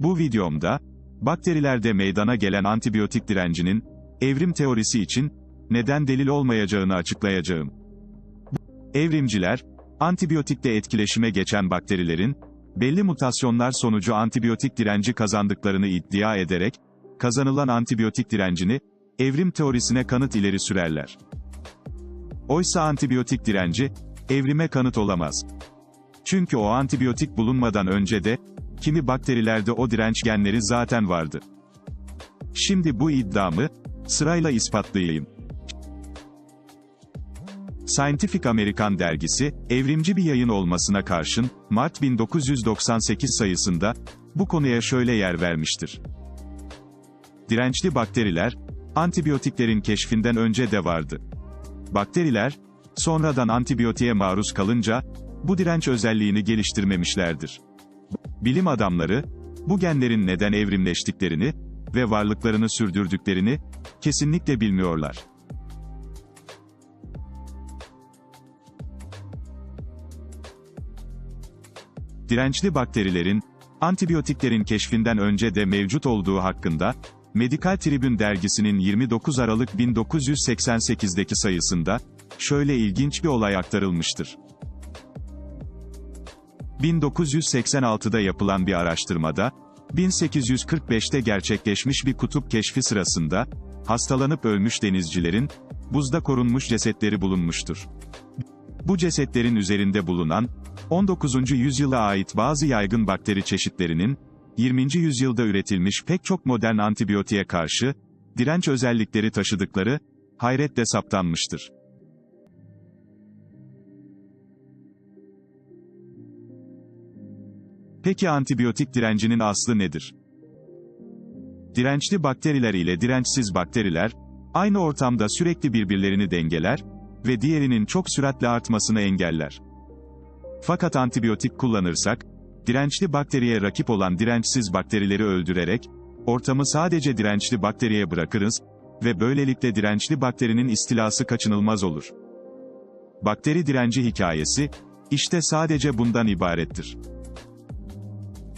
Bu videomda, bakterilerde meydana gelen antibiyotik direncinin, evrim teorisi için, neden delil olmayacağını açıklayacağım. Evrimciler, antibiyotikle etkileşime geçen bakterilerin, belli mutasyonlar sonucu antibiyotik direnci kazandıklarını iddia ederek, kazanılan antibiyotik direncini, evrim teorisine kanıt ileri sürerler. Oysa antibiyotik direnci, evrime kanıt olamaz. Çünkü o antibiyotik bulunmadan önce de, kimi bakterilerde o direnç genleri zaten vardı. Şimdi bu iddiamı, sırayla ispatlayayım. Scientific American dergisi, evrimci bir yayın olmasına karşın, Mart 1998 sayısında, bu konuya şöyle yer vermiştir. Dirençli bakteriler, antibiyotiklerin keşfinden önce de vardı. Bakteriler, sonradan antibiyotiğe maruz kalınca, bu direnç özelliğini geliştirmemişlerdir. Bilim adamları, bu genlerin neden evrimleştiklerini ve varlıklarını sürdürdüklerini kesinlikle bilmiyorlar. Dirençli bakterilerin antibiyotiklerin keşfinden önce de mevcut olduğu hakkında Medical Tribune dergisinin 29 Aralık 1988'deki sayısında şöyle ilginç bir olay aktarılmıştır. 1986'da yapılan bir araştırmada, 1845'te gerçekleşmiş bir kutup keşfi sırasında, hastalanıp ölmüş denizcilerin, buzda korunmuş cesetleri bulunmuştur. Bu cesetlerin üzerinde bulunan, 19. yüzyıla ait bazı yaygın bakteri çeşitlerinin, 20. yüzyılda üretilmiş pek çok modern antibiyotiğe karşı, direnç özellikleri taşıdıkları, hayretle saptanmıştır. Peki antibiyotik direncinin aslı nedir? Dirençli bakteriler ile dirençsiz bakteriler, aynı ortamda sürekli birbirlerini dengeler ve diğerinin çok süratle artmasını engeller. Fakat antibiyotik kullanırsak, dirençli bakteriye rakip olan dirençsiz bakterileri öldürerek, ortamı sadece dirençli bakteriye bırakırız ve böylelikle dirençli bakterinin istilası kaçınılmaz olur. Bakteri direnci hikayesi, işte sadece bundan ibarettir.